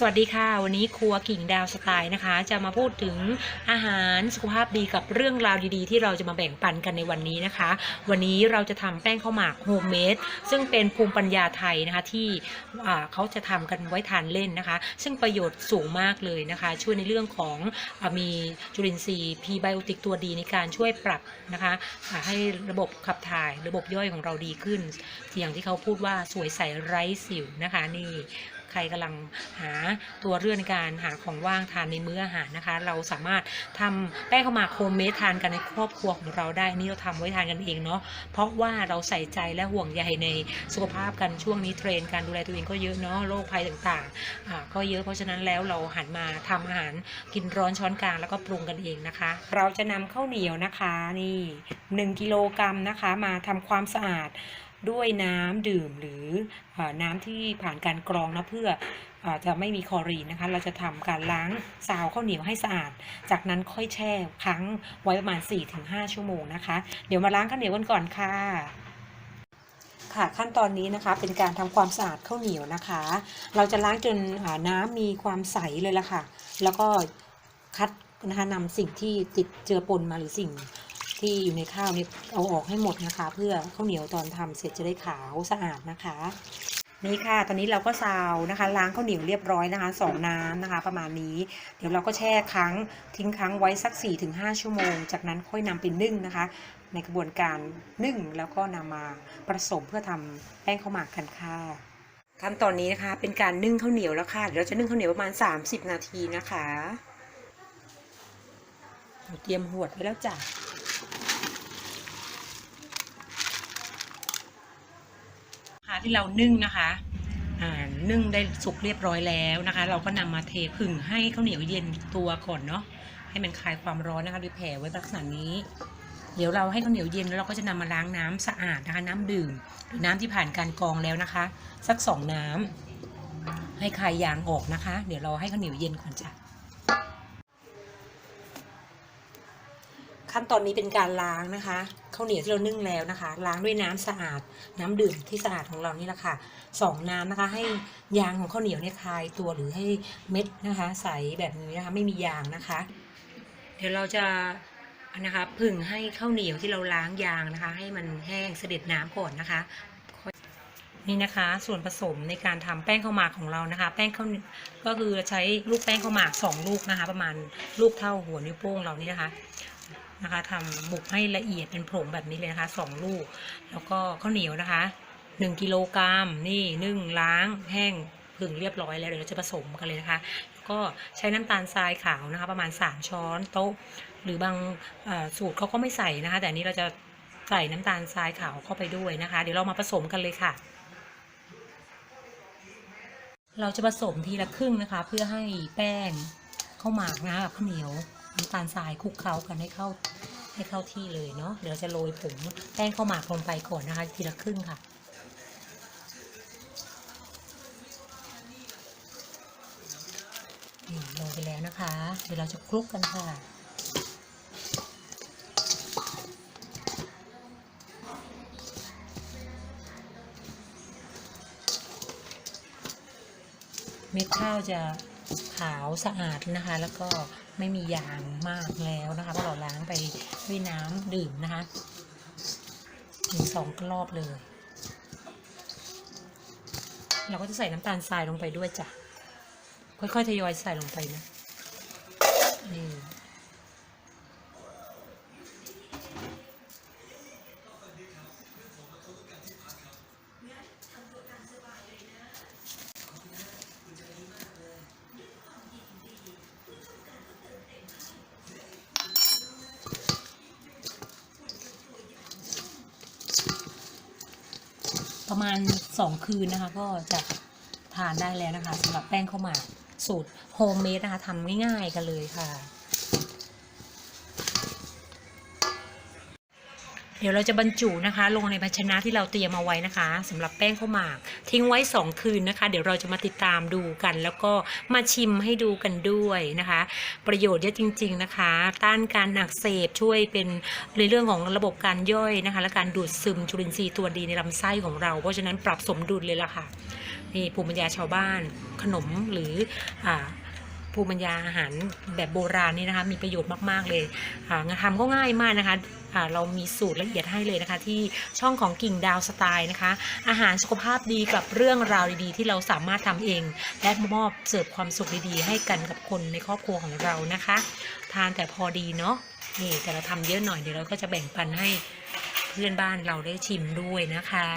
สวัสดีค่ะ วันนี้ครัวกิ่งดาวสไตล์นะคะ จะมาพูดถึงอาหารสุขภาพดีกับเรื่องราวดีๆ ที่เราจะมาแบ่งปันกันในวันนี้นะคะ วันนี้เราจะทำแป้งข้าวหมากโฮมเมดซึ่งเป็นภูมิปัญญาไทยนะคะที่เขาจะทำกันไว้ทานเล่นนะคะ ซึ่งประโยชน์สูงมากเลยนะคะ ช่วยในเรื่องของอมีจุลินทรีย์พีไบโอติกตัวดีในการช่วยปรับนะคะให้ระบบขับถ่ายระบบย่อยของเราดีขึ้นอย่างที่เขาพูดว่าสวยใสไร้สิวนะคะนี่ ใครกำลังหาตัวเลือกในการหาของว่างทานในมื้ออาหารนะคะ เราสามารถทำแป้งข้าวหมากโฮมเมดทานกันในครอบครัวของเราได้นี่เราทำไว้ทานกันเองเนาะเพราะว่าเราใส่ใจและห่วงใยในสุขภาพกันช่วงนี้เทรนด์การดูแลตัวเองก็เยอะเนาะโรคภัยต่างๆก็เยอะเพราะฉะนั้นแล้วเราหันมาทำอาหารกินร้อนช้อนกลางแล้วก็ปรุงกันเองนะคะ เราจะนำข้าวเหนียวนะคะนี่1กิโลกรัมนะคะมาทำความสะอาด ด้วยน้ำดื่มหรืออน้ำที่ผ่านการกรองนะเพื่ออจะไม่มีคอรีนนะคะ เราจะทำการล้างซาวข้าวเหนียวให้สะอาด จากนั้นค่อยแช่ค้างไว้ประมาณ 4-5 ชั่วโมงนะคะ เดี๋ยวมาล้างข้าวเหนียวกันก่อนค่ะค่ะขั้นตอนนี้นะคะเป็นการทำความสะอาดข้าวเหนียวนะคะ เราจะล้างจนน้ำมีความใสเลยละค่ะ แล้วก็คัดนะคะนำสิ่งที่ติดเจือปนมาหรือสิ่ง ที่อยู่ในข้าวนี่เอาออกให้หมดนะคะ เพื่อข้าวเหนียวตอนทำเสร็จจะได้ขาวสะอาดนะคะ นี่ค่ะ ตอนนี้เราก็ซาวนะคะ ล้างข้าวเหนียวเรียบร้อยนะคะสองน้ำนะคะ ประมาณนี้ เดี๋ยวเราก็แช่ค้างทิ้งค้างไว้สัก 4-5 ชั่วโมง จากนั้นค่อยนำไปนึ่งนะคะ ในกระบวนการนึ่งแล้วก็นำมาผสมเพื่อทำแป้งข้าวหมากกันค่ะขั้นตอนนี้นะคะเป็นการนึ่งข้าวเหนียวแล้วค่ะเดี๋ยวเราจะนึ่งข้าวเหนียวประมาณ 30 นาทีนะคะเตรียมหวดไว้แล้วจ้ะ ค่ะ ที่เรานึ่งนะคะอ่านึ่งได้สุกเรียบร้อยแล้วนะคะ เราก็นำมาเทผึ่งให้ข้าวเหนียวเย็นตัวก่อนเนาะให้มันคลายความร้อนนะคะด้วยแผ่ไว้ลักษณะนี้ เดี๋ยวเราให้ข้าวเหนียวเย็นแล้วเราก็จะนำมาล้างน้ำสะอาดนะคะ น้ำดื่มหรือน้ำที่ผ่านการกรองแล้วนะคะ สักสองน้ำให้คลายยางออกนะคะ เดี๋ยวเราให้ข้าวเหนียวเย็นก่อนจ้ะ ขั้นตอนนี้เป็นการล้างนะคะข้าวเหนียวที่เรานึ่งแล้วนะคะ ล้างด้วยน้ำสะอาด น้ำดื่มที่สะอาดของเรานี่แหละค่ะสองน้ำนะคะ ให้ยางของข้าวเหนียวเนี่ยคลายตัวหรือให้เม็ดนะคะ ใสแบบนี้นะคะไม่มียางนะคะ เดี๋ยวเราจะนะคะผึ่งให้ข้าวเหนียวที่เราล้างยางนะคะ ให้มันแห้งเสด็จน้ำก่อนนะคะนี่นะคะ ส่วนผสมในการทำแป้งข้าวหมากของเรานะคะ แป้งข้าวก็คือใช้ลูกแป้งข้าวหมากสองลูกนะคะ ประมาณลูกเท่าหัวนิ้วโป้งเรานี่นะคะ นะคะทำบุกให้ละเอียดเป็นผงแบบนี้เลยนะคะสองลูก แล้วก็ข้าวเหนียวนะคะหนึ่งกิโลกรัมนี่นึ่งล้างแห้งผึ่งเรียบร้อยแล้วเดี๋ยวเราจะผสมกันเลยนะคะ ก็ใช้น้ำตาลทรายขาวนะคะ ประมาณ 3 ช้อนโต๊ะ หรือบางสูตรเขาก็ไม่ใส่นะคะ แต่อันนี้เราจะใส่น้ำตาลทรายขาวเข้าไปด้วยนะคะ เดี๋ยวเรามาผสมกันเลยค่ะ เราจะผสมทีละครึ่งนะคะ เพื่อให้แป้งข้าวหมากนะกับข้าวเหนียว น้ำตาลทรายคลุกเคล้ากันให้เข้าให้เข้าที่เลยเนาะเดี๋ยวจะโรยผงแป้งข้าวหมากลงไปก่อนนะคะ ทีละครึ่งค่ะนี่โรยไปแล้วนะคะ เดี๋ยวเราจะคลุกกันค่ะเม็ดข้าวจะขาวสะอาดนะคะ แล้วก็ ไม่มียางมากแล้วนะคะเพราะเราล้างไปด้วยน้ำดื่มนะคะถึงสองรอบเลย เราก็จะใส่น้ำตาลทรายลงไปด้วยจ้ะค่อยๆทยอยใส่ลงไปนะนี่ ประมาณ 2 คืนนะคะ ก็จะทานได้แล้วนะคะสำหรับแป้งข้าวหมากสูตรโฮมเมดนะคะทำง่ายๆกันเลยค่ะ เดี๋ยวเราจะบรรจุนะคะ ลงในภาชนะที่เราเตรียมเอาไว้นะคะสำหรับแป้งข้าวหมาก ทิ้งไว้ 2 คืนนะคะ เดี๋ยวเราจะมาติดตามดูกัน แล้วก็มาชิมให้ดูกันด้วยนะคะ ประโยชน์เยอะจริง ๆนะคะ ต้านการอักเสบช่วยเป็นในเรื่องของระบบการย่อยนะคะ และการดูดซึมจุลินทรีย์ตัวดีในลำไส้ของเรา เพราะฉะนั้นปรับสมดุลเลยล่ะค่ะนี่ภูมิปัญญาชาวบ้านขนมหรืออ่า ภูมิปัญญาอาหารแบบโบราณนี่นะคะ มีประโยชน์มาก ๆ เลยงานทำก็ง่ายมากนะคะเรามีสูตรละเอียดให้เลยนะคะ ที่ช่องของกิ่งดาวสไตล์นะคะ อาหารสุขภาพดีกับเรื่องราวดีๆ ที่เราสามารถทำเอง และมอบเสิร์ฟความสุขดีๆ ให้กันกับคนในครอบครัวของเรานะคะ ทานแต่พอดีเนาะนี่แต่เราทำเยอะหน่อยเดี๋ยวเราก็จะแบ่งปันให้เพื่อนบ้านเราได้ชิมด้วยนะคะ